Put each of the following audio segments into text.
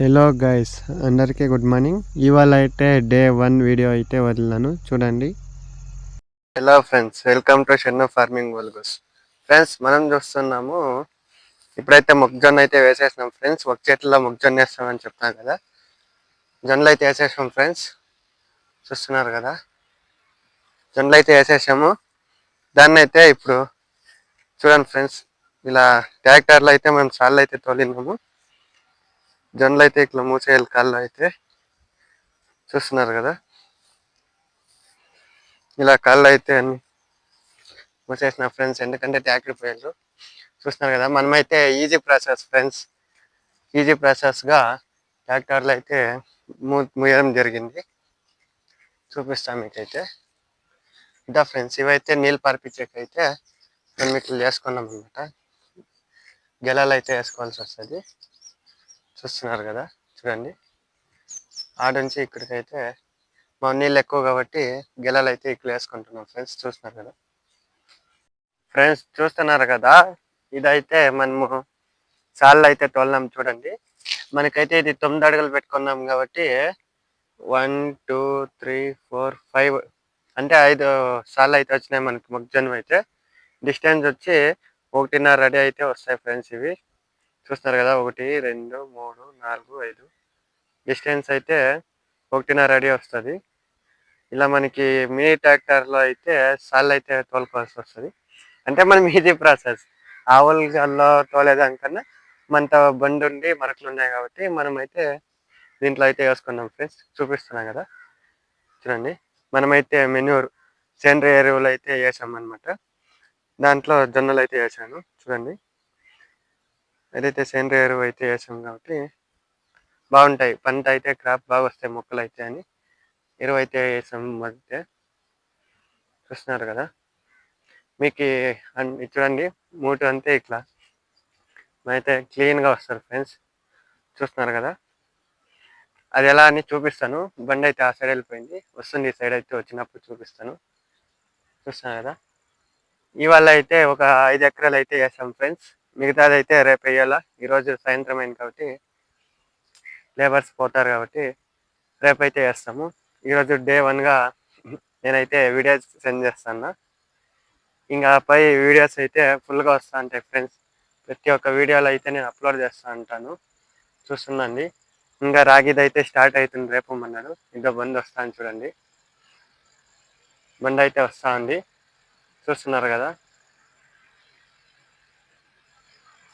Hello guys అందరికీ good morning ఇవాళ అయితే డే వన్ వీడియో అయితే వదిలాను. చూడండి. హలో ఫ్రెండ్స్ వెల్కమ్ టు షెన్న ఫార్మింగ్ వల్గోస్ ఫ్రెండ్స్ మనం చూస్తున్నాము. ఇప్పుడైతే మొక్కజొన్న అయితే వేసేసినాం ఫ్రెండ్స్ ఒక చేతిలో మొక్కజొన్న వేస్తామని చెప్తాం కదా. జొన్నలు అయితే వేసేసాం ఫ్రెండ్స్ చూస్తున్నారు కదా. జొన్నలు అయితే వేసేసాము. దాన్ని అయితే ఇప్పుడు చూడండి ఫ్రెండ్స్ ఇలా ట్రాక్టర్లో అయితే మనం సార్లు అయితే తోలినాము. జొన్నలు అయితే ఇట్లా మూసేయాలి కాళ్ళు అయితే. చూస్తున్నారు కదా? ఇలా కాళ్ళు అయితే అన్ని మూసేసిన ఫ్రెండ్స్ ఎందుకంటే ట్యాక్టర్ పోయారు చూస్తున్నారు కదా? మనమైతే ఈజీ ప్రాసెస్ ఫ్రెండ్స్ ఈజీ ప్రాసెస్గా ట్రాక్టర్లు అయితే మూ మూయడం జరిగింది. చూపిస్తాం మీకైతే. ఇదా ఫ్రెండ్స్ ఇవైతే నీళ్ళు పారిపించేకైతే మేము ఇట్లా చేసుకున్నాం అనమాట గెలాలు అయితే వేసుకోవాల్సి వస్తుంది. చూస్తున్నారు కదా చూడండి. ఆడ నుంచి ఇక్కడికైతే మా నీళ్ళు ఎక్కువ కాబట్టి గెలలు అయితే ఇక్కడ వేసుకుంటున్నాం ఫ్రెండ్స్ చూస్తున్నారు కదా. ఫ్రెండ్స్ చూస్తున్నారు కదా ఇదైతే మనము సార్లు అయితే తోలినాం చూడండి. మనకైతే ఇది తొమ్మిది అడుగులు పెట్టుకున్నాం కాబట్టి one two three four five అంటే ఐదు సార్లు అయితే వచ్చినాయి మనకి మొక్కజొన్న అయితే. డిస్టెన్స్ వచ్చి ఒకటిన్నర రెడీ అయితే వస్తాయి ఫ్రెండ్స్ ఇవి. చూస్తారు కదా ఒకటి రెండు మూడు నాలుగు ఐదు. డిస్టెన్స్ అయితే ఒకటిన్నర అడి వస్తుంది. ఇలా మనకి మినీ ట్రాక్టర్లో అయితే సాల్ అయితే తోలుకోవాల్సి వస్తుంది. అంటే మనం ఇది ప్రాసెస్. ఆవులలో తోలేదానికన్నా మనతో బండి ఉండి మరకలు ఉన్నాయి కాబట్టి మనం అయితే దీంట్లో అయితే వేసుకున్నాం ఫ్రెండ్స్. చూపిస్తున్నాం కదా. చూడండి. మనమైతే మెన్యూర్ సేంద్రియ ఎరువులు అయితే వేసాం అనమాట దాంట్లో జొన్నలు అయితే వేసాను. చూడండి. ఏదైతే సేంద్రియ ఎరువు అయితే వేసాం కాబట్టి బాగుంటాయి. పంట అయితే క్రాప్ బాగా వస్తాయి మొక్కలు అయితే అని ఎరువు అయితే వేసాం మధ్య చూస్తున్నారు కదా. మీకు చూడండి మూట అంతే ఇట్లా. అయితే క్లీన్గా వస్తారు ఫ్రెండ్స్. చూస్తున్నారు కదా. అది ఎలా అని చూపిస్తాను. బండి అయితే ఆ సైడ్ వెళ్ళిపోయింది. వస్తుంది ఈ సైడ్ అయితే వచ్చినప్పుడు చూపిస్తాను. చూస్తున్నారు కదా. ఇవాళ అయితే ఒక ఐదు ఎకరాలు అయితే వేసాం ఫ్రెండ్స్. మిగతాది అయితే రేపు వేయాలా ఈరోజు సాయంత్రం అయింది కాబట్టి లేబర్స్ పోతారు కాబట్టి రేపైతే వేస్తాము ఈరోజు డే వన్గా నేనైతే వీడియోస్ సెండ్ చేస్తాను ఇంకా పై వీడియోస్ అయితే ఫుల్గా వస్తా ఉంటాయి ఫ్రెండ్స్. ప్రతి ఒక్క వీడియోలో అయితే నేను అప్లోడ్ చేస్తూ ఉంటాను. చూస్తుందండి ఇంకా రాగిది అయితే స్టార్ట్ అవుతుంది రేపు మన్నాడు. ఇంకా బంద్ వస్తాను చూడండి. బండి అయితే వస్తా ఉంది చూస్తున్నారు కదా.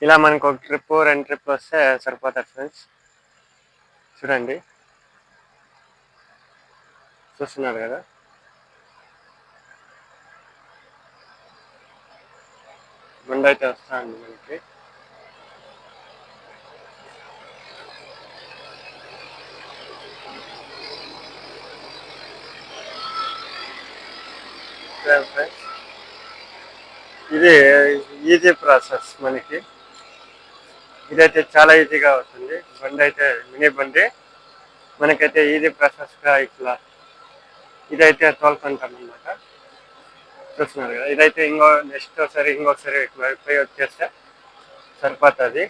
ఇలా మనకు ఒక ట్రిప్ రెండు ట్రిప్ వస్తే సరిపోతారు ఫ్రెండ్స్ చూడండి. చూస్తున్నారు కదా? గుండె అయితే వస్తా అండి మనకి ఇది ఈజీ ప్రాసెస్ మనకి. ఇదైతే చాలా ఈజీగా అవుతుంది. బండి అయితే మినీ బండి. మనకైతే ఈజీ ప్రాసెస్గా ఇట్లా ఇదైతే తోలుకుంటాం అనమాట చూస్తున్నారు కదా ఇదైతే ఇంకో నెక్స్ట్ ఒకసారి ఇంకొకసారి పోయి వచ్చేస్తే సరిపోతుంది.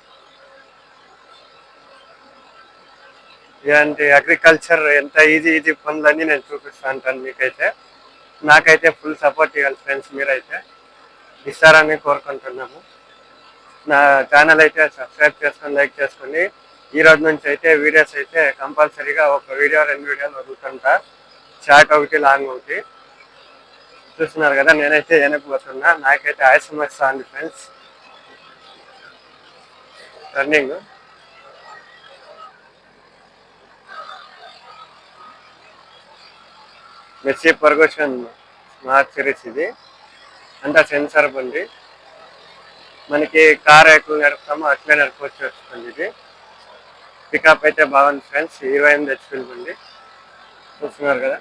ఇలాంటి అగ్రికల్చర్ ఎంత ఈజీ ఈజీ పనులన్నీ నేను చూపిస్తా ఉంటాను మీకైతే. నాకైతే ఫుల్ సపోర్ట్ ఇవ్వాలి ఫ్రెండ్స్ మీరైతే. ఇస్తారని కోరుకుంటున్నాము. నా ఛానల్ అయితే సబ్స్క్రైబ్ చేసుకొని లైక్ చేసుకొని ఈ రోజు నుంచి అయితే వీడియోస్ అయితే కంపల్సరీగా ఒక వీడియో రెండు వీడియోలు వదులుతుంటా. షార్ట్ ఒకటి లాంగ్ ఒకటి. చూస్తున్నారు కదా నేనైతే వెనకపోతున్నా నాకైతే ఆయాసం వస్తా ఉంది friends running Massey Ferguson smart series ఇది. అంతా సెన్సార్ బండి. మనకి కార్ ఎట్లా నడుపుతామో అట్లే నడుపుకోవచ్చు వస్తుంది ఇది. పికప్ అయితే బాగుంది ఫ్రెండ్స్. ఇరవై ఎనిమిది హెచ్పీలు ఉంది చూస్తున్నారు కదా.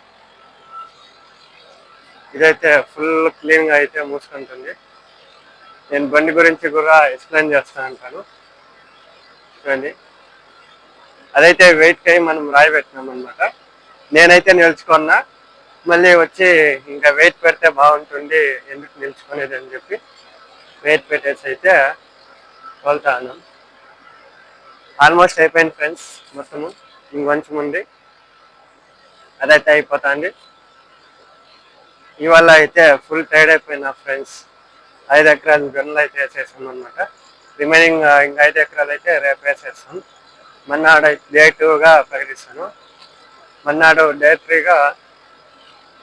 ఇదైతే ఫుల్ క్లీన్గా అయితే మూసుకుంటుంది. నేను బండి గురించి కూడా ఎక్స్ప్లెయిన్ చేస్తా అంటాను. చూడండి. అదైతే వెయిట్కి మనం రాయి పెట్టినాం అనమాట నేనైతే నిలుచుకున్నా. మళ్ళీ వచ్చి ఇంకా వెయిట్ పెడితే బాగుంటుంది. ఎందుకు నిలుచుకునేది అని చెప్పి. వెయిట్ పెట్టేసి అయితే వెళ్తాను. ఆల్మోస్ట్ అయిపోయింది ఫ్రెండ్స్ మొత్తము ఇంకొంచెం ఉంది. అదైతే అయిపోతుంది. ఇవాళ అయితే ఫుల్ టైర్డ్ అయిపోయినా ఫ్రెండ్స్. ఐదు ఎకరాలు గన్నులు అయితే వేసేసాం అనమాట రిమైనింగ్ ఇంకా ఐదు ఎకరాలు అయితే రేపు వేసేస్తాం. మన్నాడు డే టూగా ప్రకటిస్తాను. మన్నాడు డే త్రీగా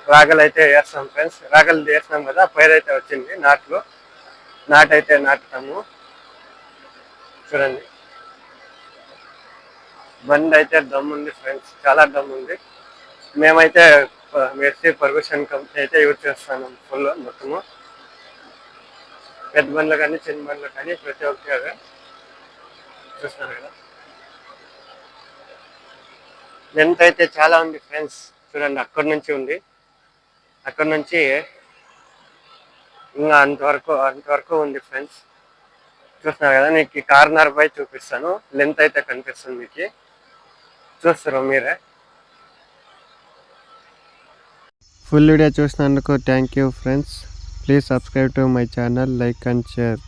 రాగలు అయితే వేస్తాం ఫ్రెండ్స్. రాగలు వేసినాం కదా పైరు అయితే వచ్చింది నాట్లు. నాటైతే నాటుతాము. చూడండి. బండి అయితే దమ్ ఉంది ఫ్రెండ్స్ చాలా దమ్ ఉంది మేమైతే మెర్సీ పర్మిషన్ కంపెనీ అయితే యూజ్ చేస్తాను ఫుల్ మొత్తము. పెద్ద బండ్లు కానీ చిన్న బండ్లు కానీ ప్రతి ఒక్కరు చూస్తున్నారు కదా. లెంత్ అయితే చాలా ఉంది ఫ్రెండ్స్. చూడండి అక్కడి నుంచి ఉంది. అక్కడి నుంచి ఇంకా అంతవరకు అంతవరకు ఉంది ఫ్రెండ్స్ చూస్తున్నారు కదా నీకు కార్నర్ పై చూపిస్తాను. లెంత్ అయితే కనిపిస్తుంది మీకు. చూస్తారు మీరే. ఫుల్ వీడియో చూసినందుకు thank you friends please subscribe to my channel like and share